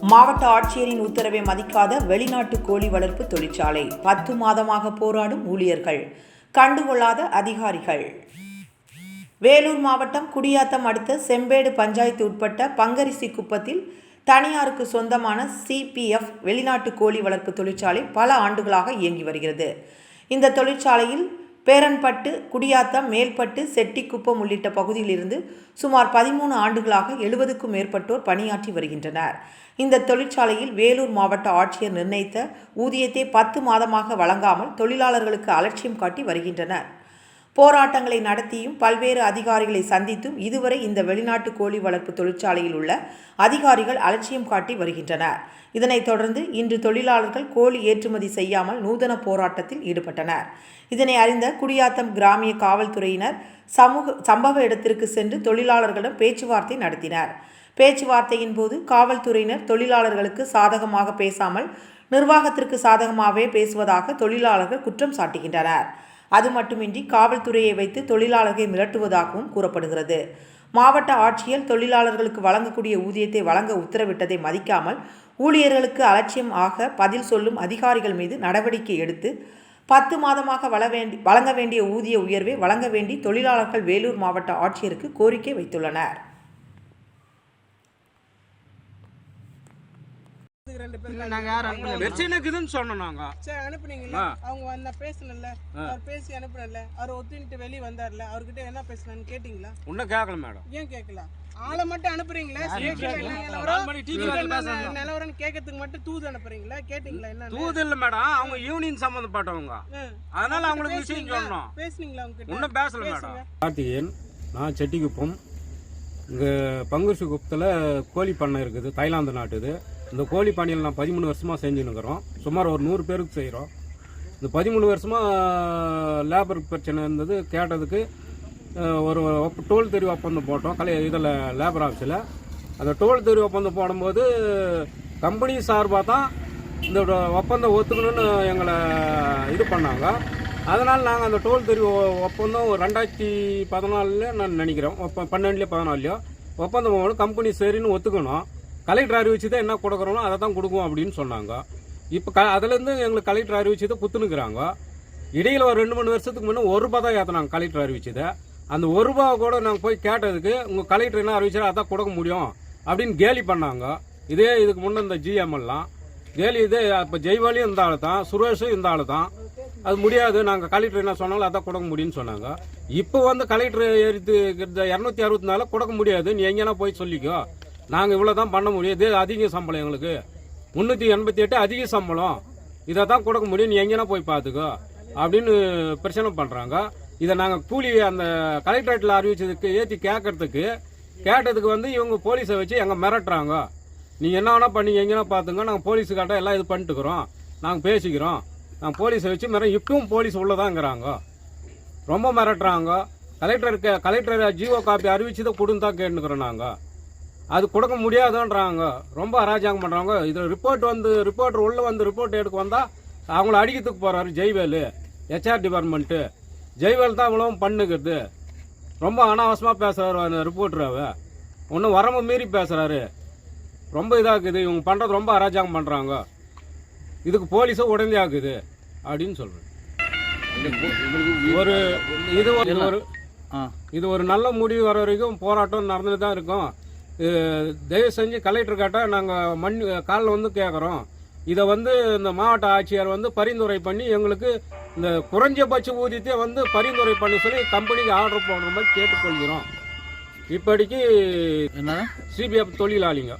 மாவட்ட ஆட்சியரின் உத்தரவை மதிக்காத வெளிநாட்டு கோழி வளர்ப்பு தொழிற்சாலை. பத்து மாதமாக போராடும் ஊழியர்கள். கண்டுகொள்ளாத அதிகாரிகள். வேலூர் மாவட்டம் குடியாத்தம் அடுத்த செம்பேடு பஞ்சாயத்து உட்பட்ட பங்கரிசி குப்பத்தில் தனியாருக்கு சொந்தமான சிபிஎஃப் வெளிநாட்டு கோழி வளர்ப்பு தொழிற்சாலை பல ஆண்டுகளாக இயங்கி வருகிறது. இந்த தொழிற்சாலையில் பேரன்பட்டு குடியாத்தம் மேல்பட்டு செட்டிக்குப்பம் உள்ளிட்ட பகுதியிலிருந்து சுமார் பதிமூணு ஆண்டுகளாக எழுபதுக்கும் மேற்பட்டோர் பணியாற்றி வருகின்றனர். இந்த தொழிற்சாலையில் வேலூர் மாவட்ட ஆட்சியர் நிர்ணயித்த ஊதியத்தை பத்து மாதமாக வழங்காமல் தொழிலாளர்களுக்கு அலட்சியம் காட்டி வருகின்றனர். போராட்டங்களை நடத்தியும் பல்வேறு அதிகாரிகளை சந்தித்தும் இதுவரை இந்த வெளிநாட்டு கோழி வளர்ப்பு தொழிற்சாலையில் உள்ள அதிகாரிகள் அலட்சியம் காட்டி வருகின்றனர். இதனைத் தொடர்ந்து இன்று தொழிலாளர்கள் கோழி ஏற்றுமதி செய்யாமல் நூதன போராட்டத்தில் ஈடுபட்டனர். இதனை அறிந்த குடியாத்தம் கிராமிய காவல்துறையினர் சமூக சம்பவ இடத்திற்கு சென்று தொழிலாளர்களிடம் பேச்சுவார்த்தை நடத்தினர். பேச்சுவார்த்தையின் போது காவல்துறையினர் தொழிலாளர்களுக்கு சாதகமாக பேசாமல் நிர்வாகத்திற்கு சாதகமாகவே பேசுவதாக தொழிலாளர்கள் குற்றம் சாட்டுகின்றனர். அது மட்டுமின்றி காவல்துறையை வைத்து தொழிலாளர்களை மிரட்டுவதாகவும் கூறப்படுகிறது. மாவட்ட ஆட்சியர் தொழிலாளர்களுக்கு வழங்கக்கூடிய ஊதியத்தை வழங்க உத்தரவிட்டதை மதிக்காமல் ஊழியர்களுக்கு அலட்சியம் ஆக பதில் சொல்லும் அதிகாரிகள் மீது நடவடிக்கை எடுத்து பத்து மாதமாக வள வேண்டி வழங்க வேண்டிய ஊதிய உயர்வை வழங்க வேண்டி தொழிலாளர்கள் வேலூர் மாவட்ட ஆட்சியருக்கு கோரிக்கை வைத்துள்ளனர் இதுக்கு ரெண்டு பேர் நாங்க யாரும் அனுப்பல. சொன்னோம் நாங்க. சரி அனுப்புனீங்கல்ல? அவங்க வந்த பேசணும்ல அவர் பேசி அனுப்புனல அவர் ஒத்துக்கிட்டு வெளியே வந்தார்ல அவர்கிட்ட என்ன பேசணும்னு கேட்டீங்களா? இன்னும் கேட்கல மேடம். ஏன் கேட்கல ஆளை மட்டும் அனுப்புறீங்களா? நிலவரம் கேட்கறதுக்கு மட்டும் தூது அனுப்புறீங்களா? கேட்டீங்களா என்ன தூது இல்ல மேடம். அவங்க யூனியன் சம்பந்தப்பட்டவங்க அதனால அவங்களுக்கு விஷயம் சொன்னோம். பேசுனீங்களா அவங்க கிட்ட இன்னும் பேசல மேடம். பேசுங்க கார்த்திகேயன் நான் செட்டிக்குப்பம் இங்கே பங்குரிசி குப்பத்தில் கோழி பண்ணை இருக்குது தாய்லாந்து நாட்டுது இந்த கோழி பாணியில் நான் பதிமூணு வருஷமாக செஞ்சுன்னுக்குறோம். சுமார் ஒரு நூறு பேருக்கு செய்கிறோம் இந்த பதிமூணு வருஷமாக லேபர் பிரச்சனை இருந்தது. கேட்டதுக்கு ஒரு டோல் தெரிவு ஒப்பந்தம் போட்டோம். கலை இதில் லேபர் ஆஃபீஸில் அந்த டோல் தெரிவு ஒப்பந்தம் போடும்போது கம்பெனி சார்பாக தான் இந்த ஒப்பந்தம் ஒத்துக்கணும்னு எங்களை இது பண்ணாங்க. அதனால் நாங்கள் அந்த டோல் தெரிவு ஒப்பந்தம் ரெண்டாயிரத்தி பதினாலில் நான் நினைக்கிறோம் ஒப்ப பன்னெண்டுலேயோ பதினாலையோ ஒப்பந்தம் போகணும் கம்பெனி சரின்னு ஒத்துக்கணும். கலெக்டர் அறிவிச்சு தான் என்ன கொடுக்குறோமோ அதை தான் கொடுக்குவோம் அப்படின்னு சொன்னாங்க. இப்போ க அதுலேருந்து எங்களுக்கு கலெக்டர் அறிவிச்சு தான் குத்துனுக்குறாங்க. இடையில ஒரு ரெண்டு மூணு வருஷத்துக்கு முன்னே ஒரு ரூபா தான் ஏற்றினாங்க கலெக்டர் அறிவிச்சதை. அந்த ஒரு ரூபா கூட நாங்கள் போய் கேட்டதுக்கு உங்கள் கலெக்டர் என்ன அறிவிச்சாரோ அதான் கொடுக்க முடியும் அப்படின்னு கேலி பண்ணாங்க. இதே இதுக்கு முன்னே இந்த ஜிஎம்எல்லாம் கேலி இதே இப்போ ஜெய்வாலியும் இந்த ஆளு தான் சுரேஷும் இந்த ஆளு தான் அது முடியாது. நாங்கள் கலெக்டர் என்ன சொன்னாலும் அதான் கொடுக்க முடியும்னு சொன்னாங்க. இப்போ வந்து கலெக்டர் எடுத்து இரநூத்தி அறுபத்தி நாலு கொடுக்க முடியாது. நீ எங்கேனா போய் சொல்லிக்கோ. நாங்கள் இவ்வளோ தான் பண்ண முடியும். இது அதிக சம்பளம் எங்களுக்கு. முந்நூற்றி எண்பத்தி எட்டு அதிக சம்பளம். இதை தான் கொடுக்க முடியும். நீ எங்கேனா போய் பார்த்துக்கோ. அப்படின்னு பிரச்சனை பண்ணுறாங்க இதை நாங்கள் கூலி அந்த கலெக்டரேட்டில் அறிவிச்சதுக்கு ஏற்றி கேட்கறதுக்கு கேட்டதுக்கு வந்து இவங்க போலீஸை வச்சு எங்கள் மிரட்டுறாங்க. நீங்கள் என்ன வேணால் பண்ணி எங்கேனா பார்த்துங்க நாங்கள் போலீஸுக்காட்ட எல்லாம் இது பண்ணிட்டுக்கிறோம். நாங்கள் பேசிக்கிறோம். நாங்கள் போலீஸை வச்சு மிர இப்பவும் போலீஸ் உள்ளதாங்கிறாங்க. ரொம்ப மிரட்டுறாங்க. கலெக்டருக்கு கலெக்டர் ஜிஓ காப்பி அறிவிச்சு தான் கொடுன்னு தான் கேட்டுக்கிறோம் நாங்கள் அது கொடுக்க முடியாதுன்றாங்க. ரொம்ப அராஜகம் பண்ணுறாங்க இதில் ரிப்போர்ட் வந்து ரிப்போர்ட்டர் உள்ளே வந்து ரிப்போர்ட் எடுக்க வந்தால் அவங்கள அடிக்கிறதுக்கு போகிறாரு ஜெய்வேலு ஹெச்ஆர் டிபார்ட்மெண்ட்டு ஜெய்வேல் தான் இவ்வளவும் பண்ணுகிறது. ரொம்ப அனாவசியமாக பேசுகிறாரு அந்த ரிப்போர்ட்டர் அவ. ஒன்றும் வரம்பு மீறி பேசுகிறாரு ரொம்ப இதாகுது இவங்க பண்ணுறது ரொம்ப அராஜகம் பண்ணுறாங்க இதுக்கு போலீஸும் உடனே ஆகுது அப்படின்னு சொல்கிறேன் ஒரு இது ஒரு- இது ஒரு இது ஒரு நல்ல முடிவு வர வரைக்கும் போராட்டம் நடந்துட்டு தான் இருக்கும். தயவு செஞ்சு கலெக்டர் கேட்டால் நாங்கள் மண் காலில் வந்து கேட்குறோம் இதை வந்து இந்த மாவட்ட ஆட்சியர் வந்து பரிந்துரை பண்ணி எங்களுக்கு இந்த குறைஞ்சபட்ச ஊதியத்தை வந்து பரிந்துரை பண்ணி சொல்லி கம்பெனிக்கு ஆர்டர் போடுற மாதிரி கேட்டுக்கொள்கிறோம். இப்படிக்கு என்ன சிபிஎஃப் தொழிலாளிங்க.